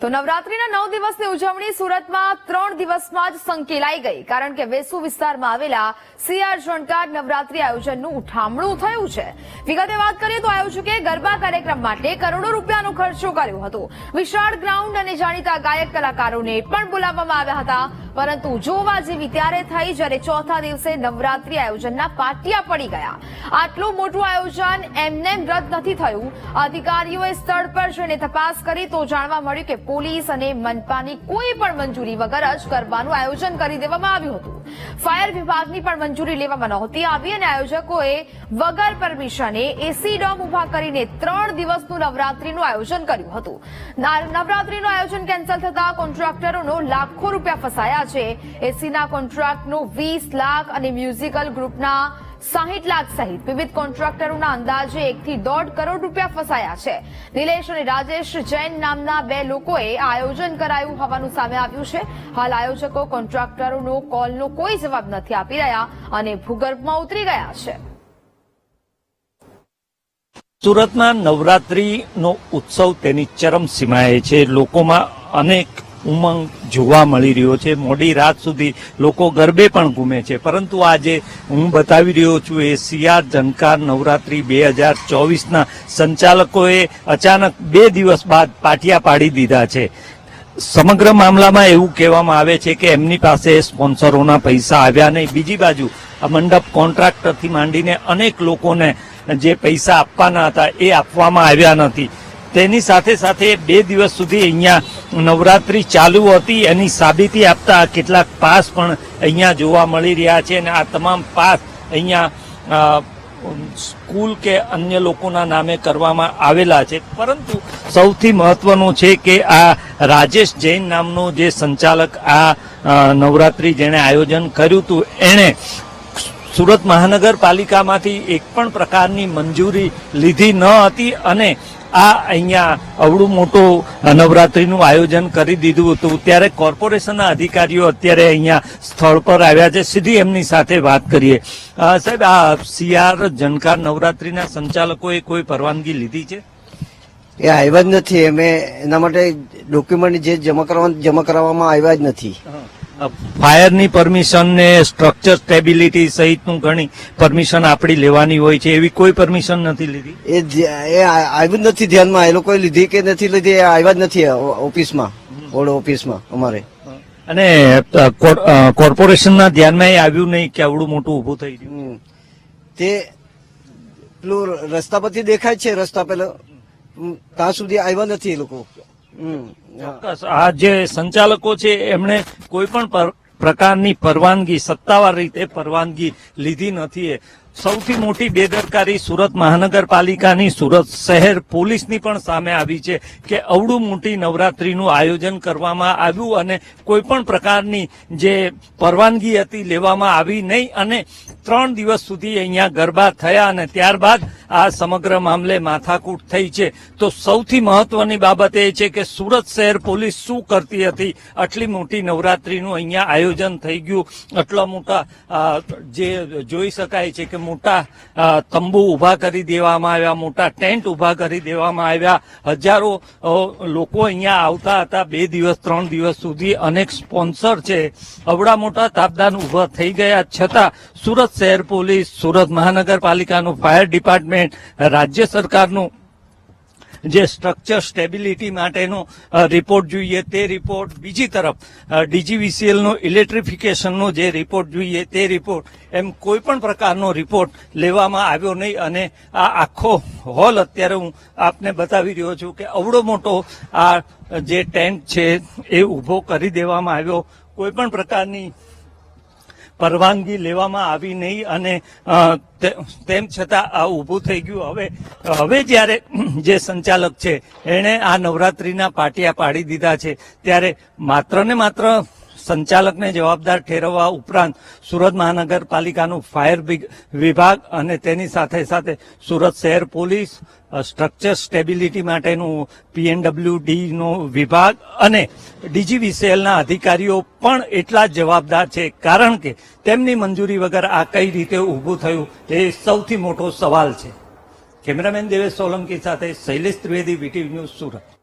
તો નવરાત્રીના નવ દિવસની ઉજવણી સુરતમાં ત્રણ દિવસમાં જ સંકેલાઈ ગઈ, કારણ કે વેસુ વિસ્તારમાં આવેલા સીઆર ઝણકાર નવરાત્રી આયોજનનું ઉઠામણું થયું છે. વિગતે વાત કરીએ તો આયોજકે ગરબા કાર્યક્રમ માટે કરોડો રૂપિયાનો ખર્ચો કર્યો હતો. વિશાળ ગ્રાઉન્ડ અને જાણીતા ગાયક કલાકારોને પણ બોલાવવામાં આવ્યા હતા. પરંતુ જોવા જેવી ત્યારે થઈ જ્યારે ચોથા દિવસે નવરાત્રી આયોજનના પાટિયા પડી ગયા. આટલું મોટું આયોજન એમનેમ રદ નથી થયું. અધિકારીઓએ સ્થળ પર જઈને તપાસ કરી તો જાણવા મળ્યું કે પોલીસ અને મનપાની કોઈ પણ મંજૂરી વગર જ કરવાનું આયોજન કરી દેવામાં આવ્યું હતું. ફાયર વિભાગની પણ મંજૂરી લેવામાં નહોતી આવી અને આયોજકોએ વગર પરમિશને એસી ડોમ ઊભા કરીને ત્રણ દિવસનું નવરાત્રીનું આયોજન કર્યું હતું. નવરાત્રીનું આયોજન કેન્સલ થતા કોન્ટ્રાક્ટરોનો લાખો રૂપિયા ફસાયા છે એસીના કોન્ટ્રાક્ટનું વીસ લાખ અને મ્યુઝિકલ ગ્રુપના સાહીઠ લાખ સહિત વિવિધ કોન્ટ્રાક્ટરોના અંદાજે એકથી દોઢ કરોડ રૂપિયા ફસાયા છે. નિલેશ અને રાજેશ જૈન નામના બે લોકોએ આયોજન કરાયું હોવાનું સામે આવ્યું છે. હાલ આયોજકો કોન્ટ્રાક્ટરોનો કોલનો કોઈ જવાબ નથી આપી રહ્યા અને ભૂગર્ભમાં ઉતરી ગયા છે. સુરતમાં નવરાત્રીનો ઉત્સવ તેની ચરમસીમાએ છે. લોકોમાં અનેક ઉમંગ જોવા મળી રહ્યો છે. મોડી રાત સુધી લોકો ગરબે પણ ઘૂમે છે. પરંતુ આજે હું બતાવી રહ્યો છું એ સિયાર જનકાર નવરાત્રી બે હજાર ચોવીસના સંચાલકોએ અચાનક બે દિવસ બાદ પાટિયા પાડી દીધા છે. સમગ્ર મામલામાં એવું કહેવામાં આવે છે કે એમની પાસે સ્પોન્સરોના પૈસા આવ્યા નહીં. બીજી બાજુ આ મંડપ કોન્ટ્રાક્ટરથી માંડીને અનેક લોકોને જે પૈસા આપવાના હતા એ આપવામાં આવ્યા નથી. તેની સાથે સાથે બે દિવસ સુધી અહીંયા નવરાત્રી ચાલુ હતી. એની સાબિતી આપતા કેટલાક પાસ પણ અહીંયા જોવા મળી રહ્યા છે અને આ તમામ પાસ અહીંયા સ્કૂલ કે અન્ય લોકોના નામે કરવામાં આવેલા છે. પરંતુ સૌથી મહત્વનું છે કે આ રાજેશ જૈન નામનો જે સંચાલક આ નવરાત્રી જેણે આયોજન કર્યું હતું, એણે સુરત મહાનગરપાલિકામાંથી એક પણ પ્રકારની મંજૂરી લીધી ન હતી અને આ અહીંયા અવડું મોટું નવરાત્રિનું આયોજન કરી દીધું હતું. ત્યારે કોર્પોરેશનના અધિકારીઓ અત્યારે અહીંયા સ્થળ પર આવ્યા છે. સીધી એમની સાથે વાત કરીએ. સાહેબ આ સીઆર જનકાર નવરાત્રિના સંચાલકોએ કોઈ પરવાનગી લીધી છે? એ આવ્યા જ નથી. અમે એના માટે ડોક્યુમેન્ટ જે જમા કરવા જમા કરાવવામાં આવ્યા જ નથી. ફાયરની પરમિશન ને સ્ટ્રક્ચર સ્ટેબિલિટી સહિતનું ઘણી પરમિશન આપણી લેવાની હોય છે એવી કોઈ પરમિશન નથી લીધી? એ એ આવ્યું નથી ધ્યાનમાં એ લોકોએ લીધી કે નથી લીધી એ આવ્યા જ નથી ઓફિસમાં ઓડ ઓફિસમાં અમારે. અને કોર્પોરેશનના ધ્યાનમાં એ આવ્યું નહીં કે આવડું મોટું ઊભું થઈ ગયું. તે પેલું રસ્તા પરથી દેખાય છે રસ્તા પેલો. ત્યાં સુધી આવ્યા નથી એ લોકો. ચોક્કસ. આ જે સંચાલકો છે એમણે કોઈ પણ પ્રકારની પરવાનગી, સત્તાવાર રીતે પરવાનગી લીધી નથી એ. સૌથી મોટી બેદરકારી સુરત મહાનગરપાલિકાની, સુરત શહેર પોલીસની પણ સામે આવી છે કે અવડું મોટી નવરાત્રીનું આયોજન કરવામાં આવ્યું અને કોઈ પણ પ્રકારની જે પરવાનગી હતી લેવામાં આવી નહીં અને ત્રણ દિવસ સુધી અહીંયા ગરબા થયા અને ત્યારબાદ આ સમગ્ર મામલે માથાકૂટ થઈ છે. તો સૌથી મહત્વની બાબત એ છે કે સુરત શહેર પોલીસ શું કરતી હતી? આટલી મોટી નવરાત્રીનું અહીંયા આયોજન થઈ ગયું. આટલા મોટા જે જોઈ શકાય છે કે મોટા તંબુ ઊભા કરી દેવામાં આવ્યા, મોટા ટેન્ટ ઊભા કરી દેવામાં આવ્યા. હજારો લોકો અહીંયા આવતા હતા બે દિવસ, ત્રણ દિવસ સુધી. અનેક સ્પોન્સર છે. અવડા મોટા તાપદાન ઊભા થઈ ગયા. છતાં સુરત શહેર પોલીસ, સુરત મહાનગરપાલિકાનું ફાયર ડિપાર્ટમેન્ટ, રાજ્ય સરકારનું જે સ્ટ્રક્ચર સ્ટેબિલિટી માટેનો રિપોર્ટ જોઈએ તે રિપોર્ટ બીજી તરફ ડીજીવીસીએલનો ઇલેક્ટ્રિફિકેશનનો જે રિપોર્ટ જોઈએ તે રિપોર્ટ એમ કોઈ પણ પ્રકારનો રિપોર્ટ લેવામાં આવ્યો નહીં. અને આ આખો હોલ અત્યારે હું આપને બતાવી રહ્યો છું કે અવડો મોટો આ જે ટેન્ટ છે એ ઊભો કરી દેવામાં આવ્યો. કોઈ પણ પ્રકારની પરવાનગી લેવામાં આવી નહીં અને તેમ છતાં આ ઊભું થઈ ગયું. હવે હવે જ્યારે જે સંચાલક છે, એણે આ નવરાત્રિના પાટિયા પાડી દીધા છે, ત્યારે માત્ર ને માત્ર સંચાલકને જવાબદાર ઠેરવવા ઉપરાંત સુરત મહાનગરપાલિકાનું ફાયર વિભાગ અને તેની સાથે સાથે સુરત શહેર પોલીસ સ્ટ્રક્ચર સ્ટેબિલિટી માટેનું પીએનડબ્લ્યુડી નો વિભાગ અને ડીજીવીસીએલના અધિકારીઓ પણ એટલા જ જવાબદાર છે. કારણ કે તેમની મંજૂરી વગર આ કઈ રીતે ઊભું થયું એ સૌથી મોટો સવાલ છે. કેમેરામેન દેવેશ સોલંકી સાથે શૈલેષ ત્રિવેદી, વીટીવી ન્યૂઝ સુરત.